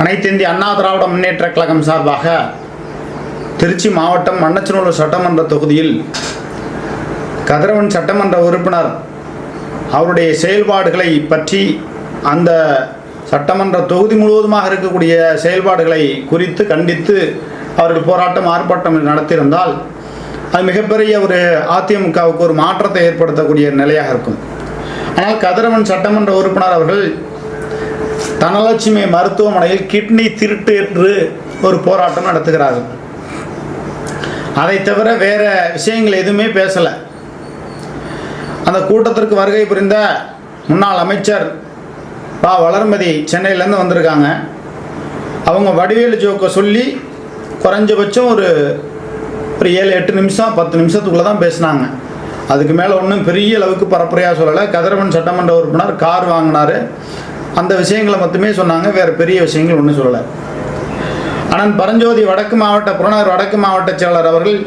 அனைத்து இந்திய அண்ணா திராவிட முன்னேற்ற கழகம் சார்பாக திருச்சி மாவட்டம் மண்ணச்சநல்லூர் சட்டமன்ற தொகுதியில் கதிரவன் சட்டமன்ற உறுப்பினர் அவருடைய செயல்பாடுகளை பற்றி அந்த சட்டமன்ற தொகுதி முழுவதுமாக இருக்கக்கூடிய செயல்பாடுகளை குறித்து கண்டித்து அவர்கள் போராட்டம் ஆர்ப்பாட்டம் நடத்தியிருந்தால் அது மிகப்பெரிய ஒரு அதிமுகவுக்கு ஒரு மாற்றத்தை ஏற்படுத்தக்கூடிய நிலையாக இருக்கும். ஆனால் கதிரவன் சட்டமன்ற உறுப்பினர் அவர்கள் தனலட்சுமி மருத்துவமனையில் கிட்னி திருட்டு என்று ஒரு போராட்டம் நடத்துகிறார்கள். அதை தவிர வேறு விஷயங்கள் எதுவுமே பேசலை. அந்த கூட்டத்திற்கு வருகை புரிந்த முன்னாள் அமைச்சர் பா. வளர்மதி சென்னையிலேருந்து வந்திருக்காங்க. அவங்க வடிவேலு ஜோக்கை சொல்லி குறைஞ்சபட்சம் ஒரு ஒரு ஏழு எட்டு நிமிஷம் பத்து நிமிஷத்துக்குள்ளே தான் பேசினாங்க. அதுக்கு மேலே ஒன்றும் பெரிய அளவுக்கு பரப்புரையாக சொல்லலை. கதிரவன் சட்டமன்ற உறுப்பினர் கார் வாங்கினார். அந்த விஷயங்களை மட்டுமே சொன்னாங்க வேறு பெரிய விஷயங்கள் ஒன்றும் சொல்லலை. ஆனால் பரஞ்சோதி வடக்கு மாவட்ட புறநகர் வடக்கு மாவட்ட செயலர் அவர்கள்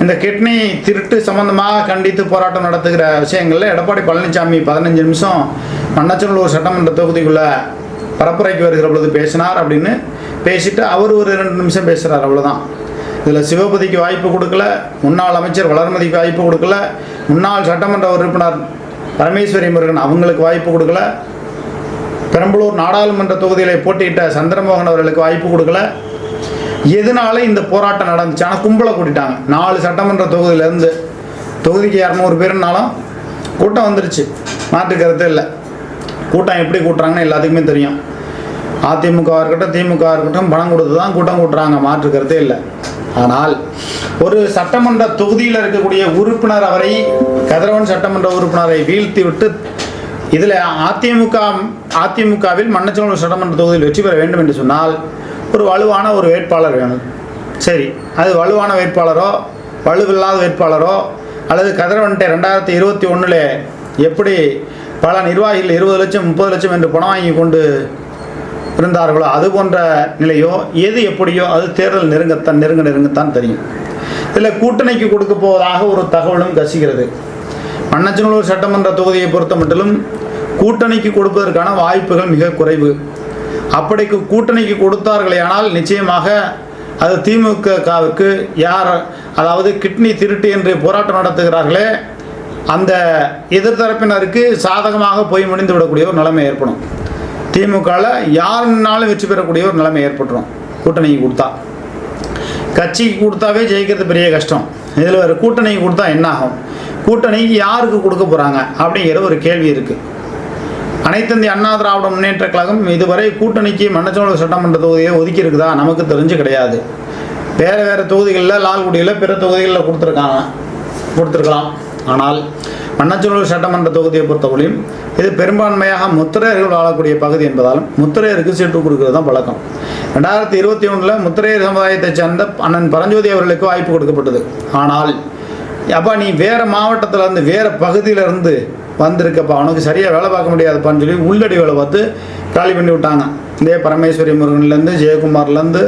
இந்த கிட்னி திருட்டு சம்பந்தமாக கண்டித்து போராட்டம் நடத்துகிற விஷயங்களில் எடப்பாடி பழனிசாமி பதினஞ்சு நிமிஷம் மன்னச்சநல்லூர் சட்டமன்ற தொகுதிக்குள்ளே பரப்புரைக்கு வருகிற பொழுது பேசினார் அப்படின்னு பேசிட்டு அவர் ஒரு ரெண்டு நிமிஷம் பேசுகிறார் அவ்வளோதான் இதில் சிவபதிக்கு வாய்ப்பு கொடுக்கல முன்னாள் அமைச்சர் வளர்மதிக்கு வாய்ப்பு கொடுக்கல முன்னாள் சட்டமன்ற உறுப்பினர் பரமேஸ்வரி முருகன் அவங்களுக்கு வாய்ப்பு கொடுக்கல பெரம்பலூர் நாடாளுமன்ற தொகுதியில் போட்டியிட்ட சந்திரமோகன் அவர்களுக்கு வாய்ப்பு கொடுக்கல. எதனால இந்த போராட்டம் நடந்துச்சு? ஆனால் கும்பலை கூட்டிட்டாங்க. நாலு சட்டமன்ற தொகுதியிலேருந்து. தொகுதிக்கு இரநூறு பேருனாலும் கூட்டம் வந்துருச்சு. மாற்று இல்லை. கூட்டம் எப்படி கூட்டுறாங்கன்னு எல்லாத்துக்குமே தெரியும். அதிமுக இருக்கட்டும் திமுக இருக்கட்டும் பணம் கொடுத்து தான் கூட்டம் கூட்டுறாங்க. மாற்று இல்லை. ஆனால் ஒரு சட்டமன்ற தொகுதியில் இருக்கக்கூடிய உறுப்பினர் அவரை கதிரவன் சட்டமன்ற உறுப்பினரை வீழ்த்தி விட்டு இதில் அதிமுக அதிமுகவில் மன்னச்சநல்லூர் சட்டமன்ற தொகுதியில் வெற்றி பெற வேண்டும் என்று சொன்னால் ஒரு வலுவான ஒரு வேட்பாளர் வேணும். சரி அது வலுவான வேட்பாளரோ வலுவில்லாத வேட்பாளரோ அல்லது கதிரவன்ட்டை ரெண்டாயிரத்தி இருபத்தி ஒன்றில் எப்படி பல நிர்வாகிகள் இருபது லட்சம் முப்பது லட்சம் என்று பணம் வாங்கி கொண்டு இருந்தார்களோ அது போன்ற நிலையோ எது எப்படியோ அது தேர்தல் நெருங்கத்தான் நெருங்க நெருங்கத்தான் தெரியும். இதில் கூட்டணிக்கு கொடுக்க போவதாக ஒரு தகவலும் கசிகிறது. மன்னச்சநல்லூர் சட்டமன்ற தொகுதியை பொறுத்த மட்டிலும் கூட்டணிக்கு கொடுப்பதற்கான வாய்ப்புகள் மிக குறைவு. அப்படிக்கு கூட்டணிக்கு கொடுத்தார்களே ஆனால் நிச்சயமாக அது திமுகவுக்கு யார் அதாவது கிட்னி திருட்டு என்று போராட்டம் நடத்துகிறார்களே அந்த எதிர்த்தரப்பினருக்கு சாதகமாக போய் முடிந்து விடக்கூடிய ஒரு நிலைமை ஏற்படும். திமுகவில் யாருனாலும் வெற்றி பெறக்கூடிய ஒரு நிலைமை ஏற்பட்டுரும் கூட்டணிக்கு கொடுத்தா. கட்சிக்கு கொடுத்தாவே ஜெயிக்கிறது பெரிய கஷ்டம். இதில் ஒரு கூட்டணிக்கு கொடுத்தா என்ன ஆகும் கூட்டணிக்கு யாருக்கு கொடுக்க போகிறாங்க அப்படிங்கிற ஒரு கேள்வி இருக்குது அனைத்திந்திய அண்ணா திராவிட முன்னேற்ற கழகம் இதுவரை கூட்டணிக்கு மன்னச்சோழ சட்டமன்ற தொகுதியை ஒதுக்கி இருக்குதா நமக்கு தெரிஞ்சு கிடையாது. வேறு வேறு தொகுதிகளில் லால்குடியில் பிற தொகுதிகளில் கொடுத்துருக்காங்க கொடுத்துருக்கலாம். ஆனால் மன்னச்சநல்லூர் சட்டமன்ற தொகுதியை பொறுத்தவரையும் இது பெரும்பான்மையாக முத்திரையர்கள் வாழக்கூடிய பகுதி என்பதாலும் முத்திரையருக்கு சீட்டு கொடுக்கறது தான் பழக்கம். ரெண்டாயிரத்தி இருபத்தி ஒன்றில் முத்திரையர் சமுதாயத்தைச் சேர்ந்த அண்ணன் பரஞ்சோதி அவர்களுக்கு வாய்ப்பு கொடுக்கப்பட்டது. ஆனால் அப்போ நீ வேறு மாவட்டத்திலேருந்து வேறு பகுதியிலேருந்து வந்திருக்கப்பா அவனுக்கு சரியாக வேலை பார்க்க முடியாதுப்பான்னு சொல்லி உள்ளடி வேலை பார்த்து காலி பண்ணி விட்டாங்க. இதே பரமேஸ்வரி முருகன்லேருந்து ஜெயக்குமார்லேருந்து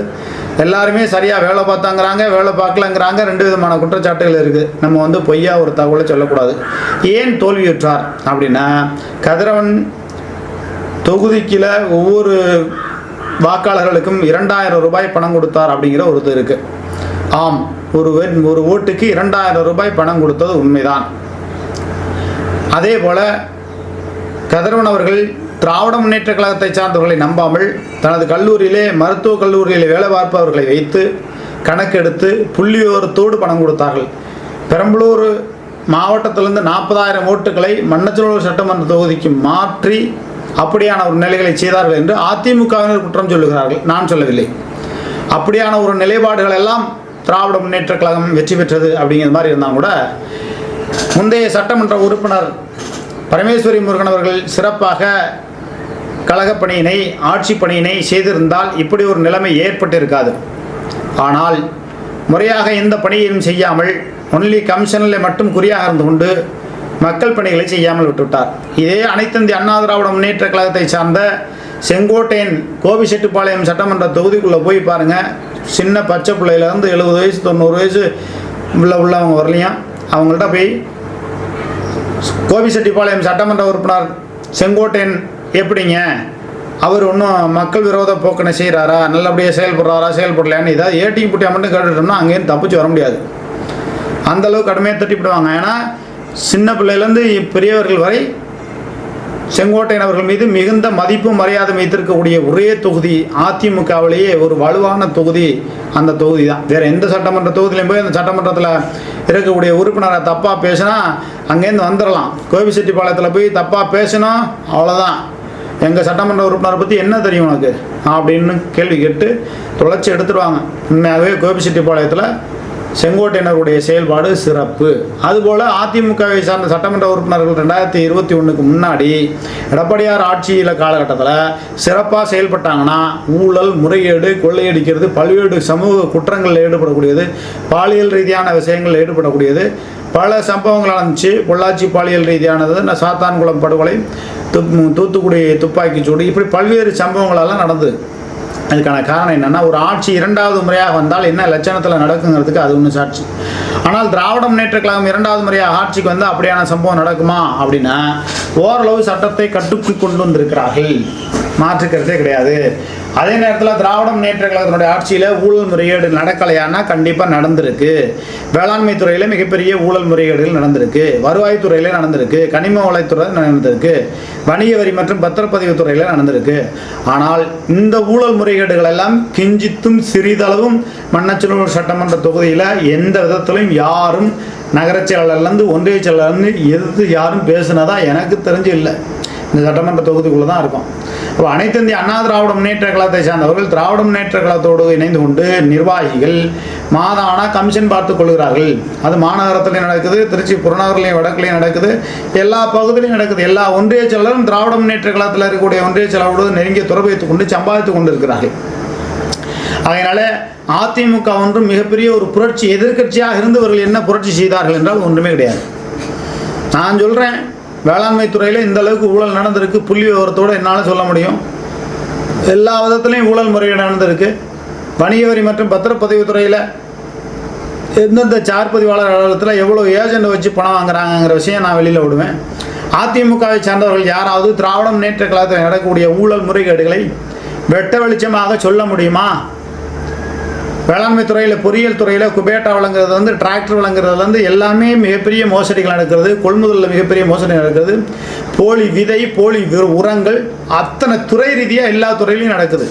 எல்லாருமே சரியாக வேலை பார்த்தாங்கிறாங்க வேலை பார்க்கலங்கிறாங்க. ரெண்டு விதமான குற்றச்சாட்டுகள் இருக்குது நம்ம வந்து பொய்யா ஒரு தகவலை சொல்லக்கூடாது. ஏன் தோல்வியுற்றார் அப்படின்னா கதிரவன் தொகுதிக்கில் ஒவ்வொரு வாக்காளர்களுக்கும் இரண்டாயிரம் ரூபாய் பணம் கொடுத்தார் அப்படிங்கிற ஒரு இது இருக்குது ஆம் ஒரு ஒரு ஓட்டுக்கு இரண்டாயிரம் ரூபாய் பணம் கொடுத்தது உண்மைதான். அதே போல கதிரவன் அவர்கள் திராவிட முன்னேற்ற கழகத்தை சார்ந்தவர்களை நம்பாமல் தனது கல்லூரியிலே மருத்துவக் கல்லூரியில் வேலை பார்ப்பவர்களை வைத்து கணக்கெடுத்து புள்ளியோரத்தோடு பணம் கொடுத்தார்கள். பெரம்பலூர் மாவட்டத்திலிருந்து நாற்பதாயிரம் ஓட்டுகளை மண்ணச்சலூர் சட்டமன்ற தொகுதிக்கு மாற்றி அப்படியான ஒரு நிலைகளை செய்தார்கள் என்று அதிமுகவினர் குற்றம் சொல்லுகிறார்கள். நான் சொல்லவில்லை. அப்படியான ஒரு நிலைப்பாடுகள் எல்லாம் திராவிட முன்னேற்ற கழகம் வெற்றி பெற்றது அப்படிங்கிற மாதிரி இருந்தால் கூட முந்தைய சட்டமன்ற உறுப்பினர் பரமேஸ்வரி முருகன் அவர்கள் சிறப்பாக கழகப் பணியினை ஆட்சி பணியினை செய்திருந்தால் இப்படி ஒரு நிலைமை ஏற்பட்டிருக்காது. ஆனால் முறையாக எந்த பணியையும் செய்யாமல் ஒன்லி கமிஷனில் மட்டும் குறியாக இருந்து கொண்டு மக்கள் பணிகளை செய்யாமல் விட்டுவிட்டார். இதே அனைத்திந்திய அண்ணா திராவிட முன்னேற்ற கழகத்தை சார்ந்த செங்கோட்டையன் கோபிச்செட்டிப்பாளையம் சட்டமன்ற தொகுதிக்குள்ளே போய் பாருங்கள் சின்ன பச்சை பிள்ளையிலேருந்து எழுபது வயசு தொண்ணூறு வயசு உள்ள உள்ளவங்க வரலையும் அவங்கள்ட்ட போய் கோபிச்செட்டிப்பாளையம் சட்டமன்ற உறுப்பினர் செங்கோட்டையன் எப்படிங்க? அவர் ஒன்றும் மக்கள் விரோத போக்கனை செய்கிறாரா நல்லபடியாக செயல்படுறாரா? செயல்படலையான்னு இதாவது ஏட்டிங் புட்டியாக மட்டும் கேட்டுட்டோம்னா அங்கேயும் தப்பிச்சு வர முடியாது. அந்தளவுக்கு கடுமையாக தட்டிவிடுவாங்க ஏன்னா சின்ன பிள்ளையிலேருந்து பெரியவர்கள் வரை செங்கோட்டையன் அவர்கள் மீது மிகுந்த மதிப்பு மரியாதை வைத்திருக்கக்கூடிய ஒரே தொகுதி அதிமுகவிலேயே ஒரு வலுவான தொகுதி அந்த தொகுதி தான் வேறு எந்த சட்டமன்ற தொகுதியிலையும் போய் அந்த சட்டமன்றத்தில் இருக்கக்கூடிய உறுப்பினரை தப்பாக பேசினா அங்கேருந்து வந்துடலாம் கோபிச்செட்டிப்பாளையத்தில் போய் தப்பாக பேசினோம் அவ்வளோதான் எங்கள் சட்டமன்ற உறுப்பினரை பற்றி என்ன தெரியும் உனக்கு? அப்படின்னு கேள்வி கேட்டு தொலைச்சி எடுத்துடுவாங்க உண்மையாகவே கோபிச்செட்டிப்பாளையத்தில் செங்கோட்டையினருடைய செயல்பாடு சிறப்பு. அதுபோல் அதிமுகவை சார்ந்த சட்டமன்ற உறுப்பினர்கள் ரெண்டாயிரத்தி இருபத்தி ஒன்றுக்கு முன்னாடி எடப்பாடியார் ஆட்சியில் காலகட்டத்தில் சிறப்பாக செயல்பட்டாங்கன்னா ஊழல் முறைகேடு கொள்ளையடிக்கிறது பல்வேறு சமூக குற்றங்களில் ஈடுபடக்கூடியது பாலியல் ரீதியான விஷயங்களில் ஈடுபடக்கூடியது பல சம்பவங்கள் நடந்துச்சு. பொள்ளாச்சி பாலியல் ரீதியானது சாத்தான்குளம் படுகொலை துப் தூத்துக்குடி துப்பாக்கி சூடு இப்படி பல்வேறு சம்பவங்களெல்லாம் நடந்தது. அதுக்கான காரணம் என்னென்னா ஒரு ஆட்சி இரண்டாவது முறையாக வந்தால் என்ன லட்சணத்தில் நடக்குங்கிறதுக்கு அது ஒன்று சாட்சி. ஆனால் திராவிட முன்னேற்ற கழகம் இரண்டாவது முறையாக ஆட்சிக்கு வந்து அப்படியான சம்பவம் நடக்குமா அப்படின்னா ஓரளவு சட்டத்தை கட்டுக்குள் கொண்டு வந்திருக்கிறார்கள். மாற்றுக்கிறதே கிடையாது. அதே நேரத்தில் திராவிட முன்னேற்ற கழகத்தினுடைய ஆட்சியில் ஊழல் முறைகேடு நடக்கலையானா கண்டிப்பாக நடந்திருக்கு. வேளாண்மை துறையில் மிகப்பெரிய ஊழல் முறைகேடுகள் நடந்திருக்கு. வருவாய்த்துறையில் நடந்திருக்கு. கனிம வளத்துறை நடந்திருக்கு. வணிக வரி மற்றும் பத்திரப்பதிவு துறையில் நடந்திருக்கு. ஆனால் இந்த ஊழல் முறைகேடுகள் எல்லாம் கிஞ்சித்தும் சிறிதளவும் மன்னச்சலூர் சட்டமன்ற தொகுதியில் எந்த விதத்திலும் யாரும் நகரச் செயலாளர்லேருந்து ஒன்றிய செயலாளர்லேருந்து எதிர்த்து யாரும் பேசுனதா எனக்கு தெரிஞ்சு இல்லை. இந்த சட்டமன்ற தொகுதிக்குள்ளே தான் இருக்கும். அப்போ அனைத்து இந்திய அண்ணா திராவிட முன்னேற்ற கழகத்தை சார்ந்தவர்கள் திராவிட முன்னேற்ற கழகத்தோடு இணைந்து கொண்டு நிர்வாகிகள் மாதானா கமிஷன் பார்த்து கொள்கிறார்கள். அது மாநகரத்துலையும் நடக்குது திருச்சி புறநகர்லையும் வடக்குலையும் நடக்குது. எல்லா பகுதியிலையும் நடக்குது. எல்லா ஒன்றிய செயலரும் திராவிட முன்னேற்ற கழகத்தில் இருக்கக்கூடிய ஒன்றிய செயலரோடு நெருங்கிய தொடர்பு வைத்துக் கொண்டு சம்பாதித்து கொண்டு இருக்கிறார்கள் அதனால அதிமுக ஒன்றும் மிகப்பெரிய ஒரு புரட்சி எதிர்க்கட்சியாக இருந்தவர்கள் என்ன புரட்சி செய்தார்கள் என்றால் ஒன்றுமே கிடையாது. நான் சொல்கிறேன் வேளாண்மை துறையில் இந்த அளவுக்கு ஊழல் நடந்திருக்கு. புள்ளி விவரத்தோடு என்னால் சொல்ல முடியும். எல்லா விதத்துலேயும் ஊழல் முறையீடு நடந்திருக்கு. வணிக வரி மற்றும் பத்திரப்பதிவு துறையில் எந்தெந்த சார்பதிவாளர் அலுவலகத்தில் எவ்வளோ ஏஜெண்ட் வச்சு பணம் வாங்குறாங்கங்கிற விஷயம் நான் வெளியில் விடுவேன். அதிமுகவை சார்ந்தவர்கள் யாராவது திராவிட முன்னேற்ற கழகத்தில் நடக்கக்கூடிய ஊழல் முறைகேடுகளை வெட்ட வெளிச்சமாக சொல்ல முடியுமா? வேளாண்மை துறையில் பொறியியல் துறையில் குபேட்டா வழங்குறது வந்து டிராக்டர் வழங்குறதுலேருந்து எல்லாமே மிகப்பெரிய மோசடிகள் நடக்கிறது. கொள்முதலில் மிகப்பெரிய மோசடி நடக்கிறது. போலி விதை போலி உரங்கள் அத்தனை துறை ரீதியாக எல்லா துறையிலையும் நடக்குது.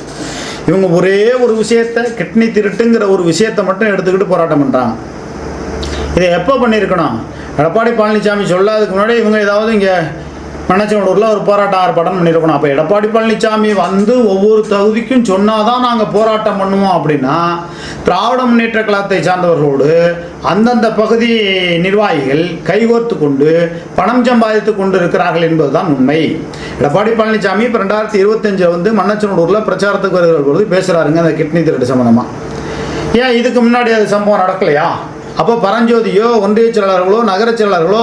இவங்க ஒரே ஒரு விஷயத்தை கிட்னி திருட்டுங்கிற ஒரு விஷயத்தை மட்டும் எடுத்துக்கிட்டு போராட்டம் பண்ணுறாங்க இதை எப்போ பண்ணியிருக்கணும்? எடப்பாடி பழனிசாமி சொல்லாததுக்கு முன்னாடி இவங்க ஏதாவது இங்கே மணச்சனூரில் ஒரு போராட்டம் ஆர்ப்பாட்டம் பண்ணியிருக்கணும் அப்போ எடப்பாடி பழனிசாமி வந்து ஒவ்வொரு தொகுதிக்கும் சொன்னாதான் நாங்கள் போராட்டம் பண்ணுவோம் அப்படின்னா திராவிட முன்னேற்ற கழகத்தை சார்ந்தவர்களோடு அந்தந்த பகுதி நிர்வாகிகள் கைகோர்த்து கொண்டு பணம் சம்பாதித்து கொண்டு இருக்கிறார்கள் என்பதுதான் உண்மை. எடப்பாடி பழனிசாமி இப்போ ரெண்டாயிரத்தி இருபத்தஞ்சில் வந்து மன்னச்சனூரில் பிரச்சாரத்துக்கு வருகிற பொழுது பேசுகிறாருங்க அந்த கிட்னி திருட்டு சம்மந்தமாக ஏன் இதுக்கு முன்னாடி அது சம்பவம் நடக்கலையா? அப்போ பரஞ்சோதியோ ஒன்றிய செயலாளர்களோ நகரச் செயலாளர்களோ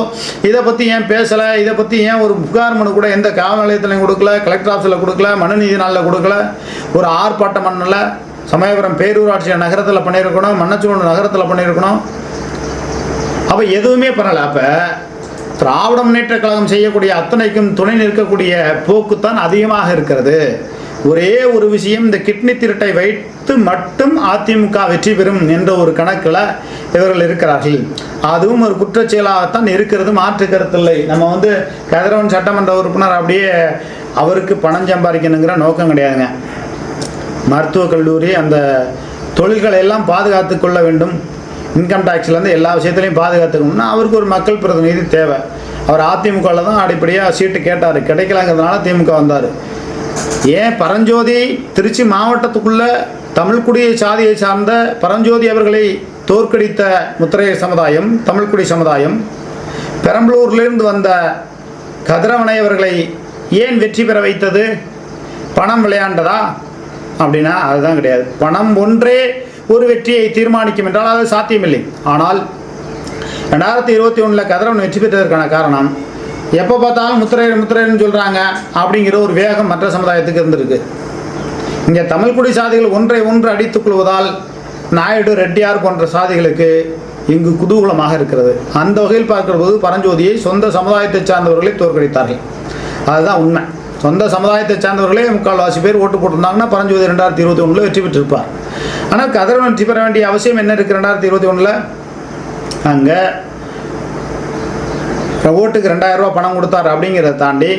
இதை பற்றி ஏன் பேசலை? இதை பற்றி ஏன் ஒரு புகார் மனு கூட எந்த காவல் நிலையத்திலையும் கொடுக்கல கலெக்டர் ஆஃபீஸில் கொடுக்கல மனுநீதி நாளில் கொடுக்கல? ஒரு ஆர்ப்பாட்டம் பண்ணல. சமயபுரம் பேரூராட்சி நகரத்தில் பண்ணியிருக்கணும் மன்னச்சூர் நகரத்தில் பண்ணியிருக்கணும். அப்போ எதுவுமே பண்ணலை. அப்போ திராவிட முன்னேற்ற கழகம் செய்யக்கூடிய அத்தனைக்கும் துணை நிற்கக்கூடிய போக்குத்தான் அதிகமாக இருக்கிறது. ஒரே ஒரு விஷயம் இந்த கிட்னி திருட்டை வைத்து மட்டும் அதிமுக வெற்றி பெறும் என்ற ஒரு கணக்கில் இவர்கள் இருக்கிறார்கள். அதுவும் ஒரு குற்றச்செயலாகத்தான் இருக்கிறது மாற்று கருத்தில்லை. நம்ம வந்து கதிரவன் சட்டமன்ற உறுப்பினர் அப்படியே அவருக்கு பணம் சம்பாதிக்கணுங்கிற நோக்கம் கிடையாதுங்க. மருத்துவக் கல்லூரி அந்த தொழில்களை எல்லாம் பாதுகாத்து கொள்ள வேண்டும். இன்கம் டேக்ஸ்லேருந்து எல்லா விஷயத்துலையும் பாதுகாத்துக்கணும்னா அவருக்கு ஒரு மக்கள் பிரதிநிதி தேவை. அவர் அதிமுகவில் தான் அடிப்படையாக சீட்டு கேட்டார். கிடைக்கலங்கிறதுனால திமுக வந்தார். ஏன் பரஞ்சோதி திருச்சி மாவட்டத்துக்குள்ள தமிழ்குடியை சாதியை சார்ந்த பரஞ்சோதி அவர்களை தோற்கடித்த முத்திரையர் சமுதாயம் தமிழ்குடி சமுதாயம். பெரம்பலூரிலிருந்து வந்த கதிரவனை அவர்களை ஏன் வெற்றி பெற வைத்தது? பணம் விளையாண்டதா? அப்படின்னா அதுதான் கிடையாது. பணம் ஒன்றே ஒரு வெற்றியை தீர்மானிக்கும் என்றால் அது சாத்தியமில்லை. ஆனால் ரெண்டாயிரத்தி இருபத்தி ஒன்றில் கதிரவன் வெற்றி பெற்றதற்கான காரணம் எப்போ பார்த்தாலும் முத்திரையர் முத்திரையர்னு சொல்கிறாங்க அப்படிங்கிற ஒரு வேகம் மற்ற சமுதாயத்துக்கு இருந்திருக்கு. இங்கே தமிழ்குடி சாதிகள் ஒன்றை ஒன்று அடித்துக் கொள்வதால் நாயுடு ரெட்டியார் போன்ற சாதிகளுக்கு இங்கு குதூகூலமாக இருக்கிறது. அந்த வகையில் பார்க்கிற போது பரஞ்சோதியை சொந்த சமுதாயத்தை சார்ந்தவர்களை தோற்கடித்தார்கள். அதுதான் உண்மை. சொந்த சமுதாயத்தை சார்ந்தவர்களே முக்கால்வாசி பேர் ஓட்டு போட்டிருந்தாங்கன்னா பரஞ்சோதி ரெண்டாயிரத்தி இருபத்தி ஒன்றில் வெற்றி பெற்றிருப்பார். ஆனால் கதிரவன் வெற்றி பெற வேண்டிய அவசியம் என்ன இருக்குது ரெண்டாயிரத்தி இருபத்தி ஒன்றில் அங்கே ஓட்டுக்கு ரெண்டாயிரம் பணம் கொடுத்தார் அப்படிங்கிறத தாண்டி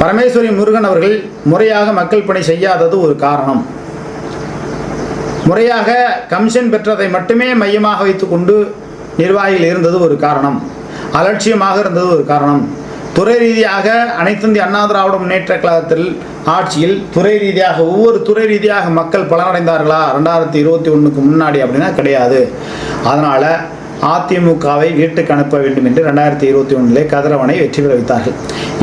பரமேஸ்வரி முருகன் அவர்கள் முறையாக மக்கள் பணி செய்யாதது ஒரு காரணம். முறையாக கமிஷன் பெற்றதை மட்டுமே மையமாக வைத்துக்கொண்டு நிர்வாகிகள் இருந்தது ஒரு காரணம். அலட்சியமாக இருந்தது ஒரு காரணம். துறை ரீதியாக அனைத்திந்திய அண்ணா திராவிட முன்னேற்ற கழகத்தில் ஆட்சியில் துறை ரீதியாக ஒவ்வொரு துறை ரீதியாக மக்கள் பலனடைந்தார்களா? ரெண்டாயிரத்தி இருபத்தி ஒன்றுக்கு முன்னாடி அப்படின்னா கிடையாது. அதனால் அதிமுகவை வீட்டுக்கு அனுப்ப வேண்டும் என்று ரெண்டாயிரத்தி இருபத்தி ஒன்றிலே கதிரவனை வெற்றி பெற வைத்தார்கள்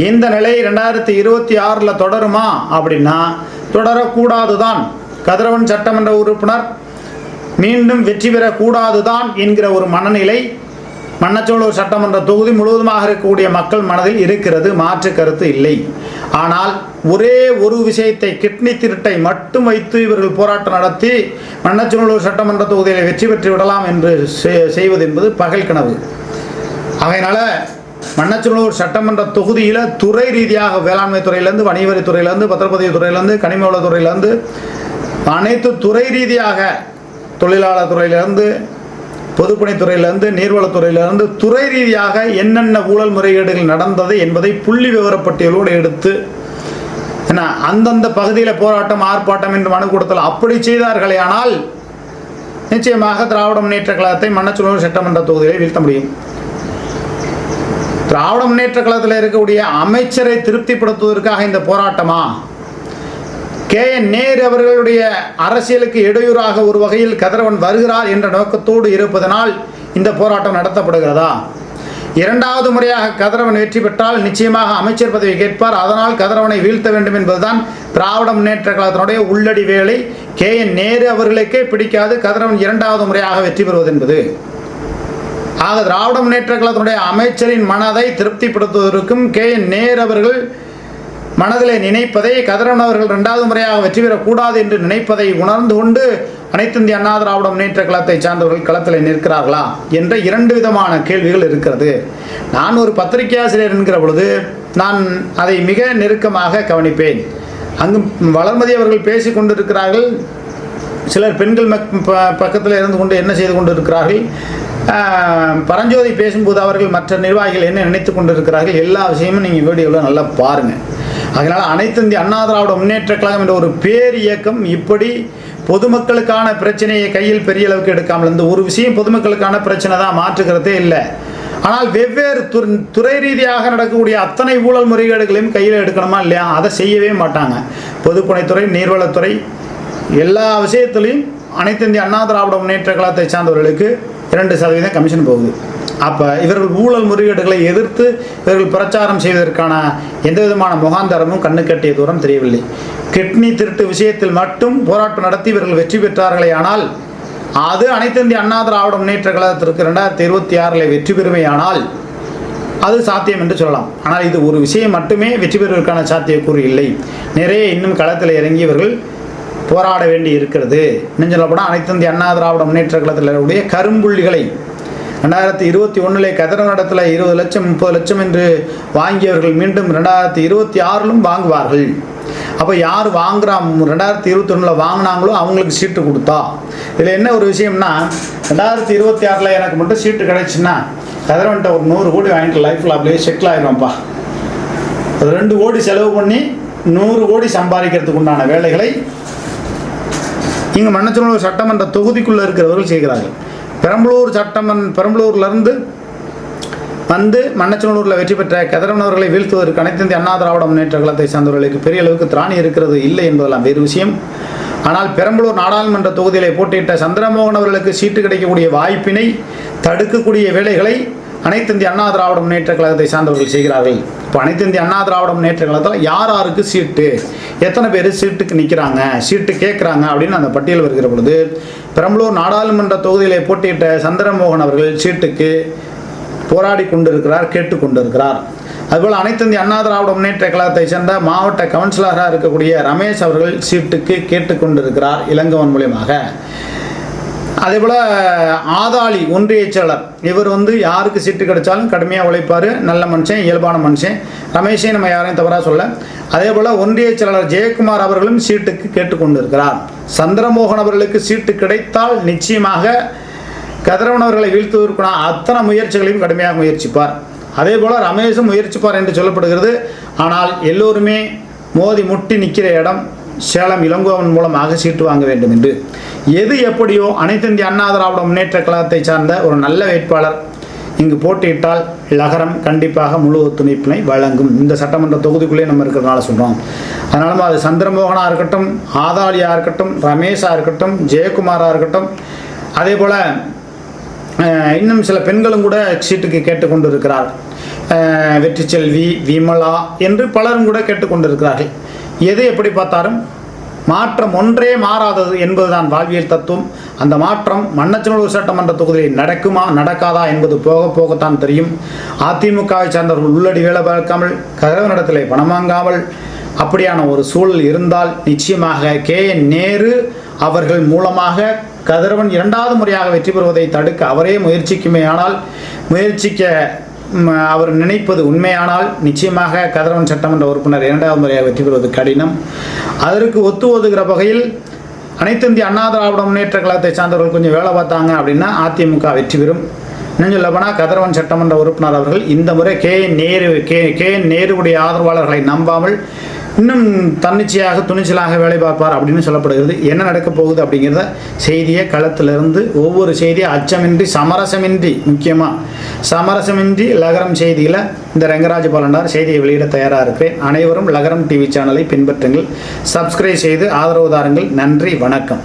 இந்த நிலை ரெண்டாயிரத்தி இருபத்தி ஆறில் தொடருமா அப்படின்னா தொடரக்கூடாது தான் கதிரவன் சட்டமன்ற உறுப்பினர் மீண்டும் வெற்றி பெறக்கூடாதுதான் என்கிற ஒரு மனநிலை மன்னச்சோளூர் சட்டமன்ற தொகுதி முழுவதுமாக இருக்கக்கூடிய மக்கள் மனதில் இருக்கிறது மாற்று கருத்து இல்லை. ஆனால் ஒரே ஒரு விஷயத்தை கிட்னி திருட்டை மட்டும் வைத்து இவர்கள் போராட்டம் நடத்தி மன்னச்சோளூர் சட்டமன்ற தொகுதியில் வெற்றி பெற்று விடலாம் என்று செய்- செய்வது என்பது பகல் கனவு. அதனால் மன்னச்சநல்லூர் சட்டமன்ற தொகுதியில் துறை ரீதியாக வேளாண்மை துறையிலேருந்து வணிகவரி துறையிலேருந்து பத்திரப்பதிவு துறையிலேருந்து கனிமவள துறையிலேருந்து அனைத்து துறை ரீதியாக தொழிலாளர் துறையிலேருந்து பொதுப்பணித்துறையிலிருந்து நீர்வளத்துறையிலிருந்து துறை ரீதியாக என்னென்ன ஊழல் முறைகேடுகள் நடந்தது என்பதை புள்ளி விவரப்பட்டியலோடு எடுத்து என்ன அந்தந்த பகுதியில் போராட்டம் ஆர்ப்பாட்டம் என்று மனு கொடுத்தல் அப்படி செய்தார்களே ஆனால் நிச்சயமாக திராவிட முன்னேற்ற கழகத்தை மன்னச்சநல்லூர் சட்டமன்ற தொகுதியை வீழ்த்த முடியும். திராவிட முன்னேற்ற கழகத்தில் இருக்கக்கூடிய அமைச்சரை திருப்திப்படுத்துவதற்காக இந்த போராட்டமா? கே என் நேர் அவர்களுடைய அரசியலுக்கு இடையூறாக ஒரு வகையில் கதிரவன் வருகிறார் என்ற நோக்கத்தோடு இருப்பதனால் இந்த போராட்டம் நடத்தப்படுகிறதா? இரண்டாவது முறையாக கதிரவன் வெற்றி பெற்றால் நிச்சயமாக அமைச்சர் பதவி கேட்பார். அதனால் கதிரவனை வீழ்த்த வேண்டும் என்பதுதான் திராவிட முன்னேற்ற கழகத்தினுடைய உள்ளடி வேலை. கே என் நேரு அவர்களுக்கே பிடிக்காது கதிரவன் இரண்டாவது முறையாக வெற்றி பெறுவது என்பது. ஆக திராவிட முன்னேற்ற கழகத்தினுடைய அமைச்சரின் மனதை திருப்திப்படுத்துவதற்கும் கே என் நேரு அவர்கள் மனதிலே நினைப்பதை கதிரவன் அவர்கள் இரண்டாவது முறையாக வெற்றி பெறக்கூடாது என்று நினைப்பதை உணர்ந்து கொண்டு அனைத்து இந்திய அண்ணா திராவிட முன்னேற்ற கழகத்தை சார்ந்தவர்கள் களத்தில் நிற்கிறார்களா என்ற இரண்டு விதமான கேள்விகள் இருக்கிறது. நான் ஒரு பத்திரிகையாசிரியர் என்கிற பொழுது நான் அதை மிக நெருக்கமாக கவனிப்பேன். அங்கு வளர்மதி அவர்கள் பேசி கொண்டிருக்கிறார்கள். சிலர் பெண்கள் மக் ப- பக்கத்தில் இருந்து கொண்டு என்ன செய்து கொண்டு இருக்கிறார்கள் பரஞ்சோதி பேசும்போது அவர்கள் மற்ற நிர்வாகிகள் என்ன நினைத்து கொண்டிருக்கிறார்கள்? எல்லா விஷயமும் நீங்கள் வீடியோவில் நல்லா பாருங்கள் அதனால் அனைத்து இந்திய அண்ணா திராவிட முன்னேற்ற கழகம் என்ற ஒரு பேர் இயக்கம் இப்படி பொதுமக்களுக்கான பிரச்சனையை கையில் பெரிய அளவுக்கு எடுக்காமல் இந்த ஒரு விஷயம் பொதுமக்களுக்கான பிரச்சனை தான் மாற்றுக்கிறதே இல்லை. ஆனால் வெவ்வேறு துறை துறை ரீதியாக நடக்கக்கூடிய அத்தனை ஊழல் முறைகேடுகளையும் கையில் எடுக்கணுமா இல்லையா? அதை செய்யவே மாட்டாங்க. பொதுப்பணித்துறை நீர்வளத்துறை எல்லா விஷயத்துலையும் அனைத்து இந்திய அண்ணா திராவிட முன்னேற்ற கழகத்தை சார்ந்தவர்களுக்கு இரண்டு சதவீதம் கமிஷன் போகுது. அப்போ இவர்கள் ஊழல் முறைகேடுகளை எதிர்த்து இவர்கள் பிரச்சாரம் செய்வதற்கான எந்த விதமான முகாந்தரமும் கண்ணு கட்டிய தூரம் தெரியவில்லை. கிட்னி திருட்டு விஷயத்தில் மட்டும் போராட்டம் நடத்தி இவர்கள் வெற்றி பெற்றார்களே ஆனால் அது அனைத்து இந்திய அண்ணா திராவிட முன்னேற்ற கழகத்திற்கு ரெண்டாயிரத்தி இருபத்தி ஆறில் வெற்றி பெறுமையானால் அது சாத்தியம் என்று சொல்லலாம். ஆனால் இது ஒரு விஷயம் மட்டுமே வெற்றி பெறுவதற்கான சாத்தியக்கூறு இல்லை. நிறைய இன்னும் களத்தில் இறங்கியவர்கள் போராட வேண்டி இருக்கிறது. இன்னும் சொல்லப்போனால் அனைத்து இந்திய அண்ணா திராவிட முன்னேற்ற கழகத்தில் கரும்புள்ளிகளை ரெண்டாயிரத்தி இருபத்தி ஒன்றிலே கதிரநடத்தில் இருபது லட்சம் முப்பது லட்சம் என்று வாங்கியவர்கள் மீண்டும் ரெண்டாயிரத்தி இருபத்தி ஆறிலும் வாங்குவார்கள். அப்போ யார் வாங்குறா ரெண்டாயிரத்தி இருபத்தி ஒன்றில் வாங்கினாங்களோ அவங்களுக்கு சீட்டு கொடுத்தா. இதில் என்ன ஒரு விஷயம்னா ரெண்டாயிரத்தி இருபத்தி ஆறில் எனக்கு மட்டும் சீட்டு கிடைச்சுன்னா கதிரவன்ட்ட ஒரு நூறு கோடி வாங்கிட்டு லைஃப்பில் அப்படியே செட்டில் ஆயிடுவான்ப்பா. ரெண்டு கோடி செலவு பண்ணி நூறு கோடி சம்பாதிக்கிறதுக்கு உண்டான வேலைகளை இங்கே மன்னச்சநல்லூர் சட்டமன்ற தொகுதிக்குள்ளே இருக்கிறவர்கள் செய்கிறார்கள். பெரம்பலூர் சட்டமன் பெரம்பலூர்லேருந்து வந்து மன்னச்சநல்லூரில் வெற்றி பெற்ற கதிரவன் அவர்களை வீழ்த்துவதற்கு அனைத்து இந்திய அண்ணா திராவிட முன்னேற்ற கழகத்தை சார்ந்தவர்களுக்கு பெரிய அளவுக்கு திராணி இருக்கிறது இல்லை என்பதெல்லாம் வேறு விஷயம். ஆனால் பெரம்பலூர் நாடாளுமன்ற தொகுதியிலே போட்டியிட்ட சந்திரமோகன் அவர்களுக்கு சீட்டு கிடைக்கக்கூடிய வாய்ப்பினை தடுக்கக்கூடிய வேலைகளை அனைத்து இந்திய அண்ணா திராவிட முன்னேற்ற கழகத்தை சார்ந்தவர்கள் செய்கிறார்கள். இப்போ அனைத்து இந்திய அண்ணா திராவிட முன்னேற்ற கழகத்தில் யார் யாருக்கு சீட்டு? எத்தனை பேர் சீட்டுக்கு நிற்கிறாங்க சீட்டு கேட்குறாங்க அப்படின்னு அந்த பட்டியல் வருகிற பொழுது பெரம்பலூர் நாடாளுமன்ற தொகுதியிலே போட்டியிட்ட சந்திரமோகன் அவர்கள் சீட்டுக்கு போராடி கொண்டிருக்கிறார் கேட்டுக்கொண்டிருக்கிறார் அதுபோல் அனைத்து இந்திய அண்ணா திராவிட முன்னேற்ற கழகத்தை சேர்ந்த மாவட்ட கவுன்சிலராக இருக்கக்கூடிய ரமேஷ் அவர்கள் சீட்டுக்கு கேட்டுக்கொண்டிருக்கிறார் இளங்கவன் மூலியமாக. அதே போல் ஆதாளி ஒன்றிய செயலர். இவர் வந்து யாருக்கு சீட்டு கிடைச்சாலும் கடுமையாக உழைப்பார். நல்ல மனுஷன் இயல்பான மனுஷன். ரமேஷையும் நம்ம யாரையும் தவறாக சொல்ல. அதே போல் ஒன்றிய செயலாளர் ஜெயக்குமார் அவர்களும் சீட்டுக்கு கேட்டுக்கொண்டிருக்கிறார். சந்திரமோகன் அவர்களுக்கு சீட்டு கிடைத்தால் நிச்சயமாக கதிரவன் அவர்களை வீழ்த்துவதற்கான அத்தனை முயற்சிகளையும் கடுமையாக முயற்சிப்பார். அதே போல் ரமேஷும் முயற்சிப்பார் என்று சொல்லப்படுகிறது. ஆனால் எல்லோருமே மோதி முட்டி நிற்கிற இடம் சேலம் இளங்கோவன் மூலமாக சீட்டு வாங்க வேண்டும் என்று. எது எப்படியோ அனைத்து இந்திய அண்ணா திராவிட முன்னேற்ற கழகத்தை சார்ந்த ஒரு நல்ல வேட்பாளர் இங்கு போட்டியிட்டால் லகரம் கண்டிப்பாக முழு ஒத்துழைப்பினை வழங்கும். இந்த சட்டமன்ற தொகுதிக்குள்ளே நம்ம இருக்கிறதுனால சொல்கிறோம் அதனால அது சந்திரமோகனாக இருக்கட்டும் ஆதாலியாக இருக்கட்டும் ரமேஷாக இருக்கட்டும் ஜெயக்குமாராக இருக்கட்டும். அதே போல் இன்னும் சில பெண்களும் கூட சீட்டுக்கு கேட்டுக்கொண்டு இருக்கிறார் வெற்றிச்செல்வி வெற்றி செல்வி விமலா என்று பலரும் கூட கேட்டுக்கொண்டிருக்கிறார்கள். எது எப்படி பார்த்தாலும் மாற்றம் ஒன்றே மாறாதது என்பதுதான் வாழ்வியல் தத்துவம். அந்த மாற்றம் மன்னச்சநல்லூர் சட்டமன்ற தொகுதியில் நடக்குமா நடக்காதா என்பது போக போகத்தான் தெரியும். அதிமுகவை சார்ந்தவர்கள் உள்ளடி வேலை பார்க்காமல் கதிரவனிடத்திலே பணம் வாங்காமல் அப்படியான ஒரு சூழல் இருந்தால் நிச்சயமாக கே. என். நேரு அவர்கள் மூலமாக கதிரவன் இரண்டாவது முறையாக வெற்றி பெறுவதை தடுக்க அவரே முயற்சிக்குமே. ஆனால் முயற்சிக்க அவர் நினைப்பது உண்மையானால் நிச்சயமாக கதிரவன் சட்டமன்ற உறுப்பினர் இரண்டாவது முறையாக வெற்றி பெறுவது கடினம். அதற்கு ஒத்து ஒதுகிற வகையில் அனைத்து இந்திய அண்ணா திராவிட முன்னேற்ற கழகத்தை சார்ந்தவர்கள் கொஞ்சம் வேலை பார்த்தாங்க அப்படின்னா அதிமுக வெற்றி பெறும். இன்னும் சொல்ல போனால் கதிரவன் சட்டமன்ற உறுப்பினர் அவர்கள் இந்த முறை K Nehru K K N ஆதரவாளர்களை நம்பாமல் இன்னும் தன்னிச்சையாக துணிச்சலாக வேலை பார்ப்பார் அப்படின்னு சொல்லப்படுகிறது. என்ன நடக்க போகுது அப்படிங்கிறத செய்தியை களத்திலிருந்து ஒவ்வொரு செய்தியை அச்சமின்றி சமரசமின்றி முக்கியமாக சமரசமின்றி லகரம் செய்தியில் இந்த ரங்கராஜ பாலனார் செய்தியை வெளியிட தயாராக இருக்கிறேன். அனைவரும் லகரம் டிவி சேனலை பின்பற்றுங்கள். சப்ஸ்கிரைப் செய்து ஆதரவு தாருங்கள். நன்றி வணக்கம்.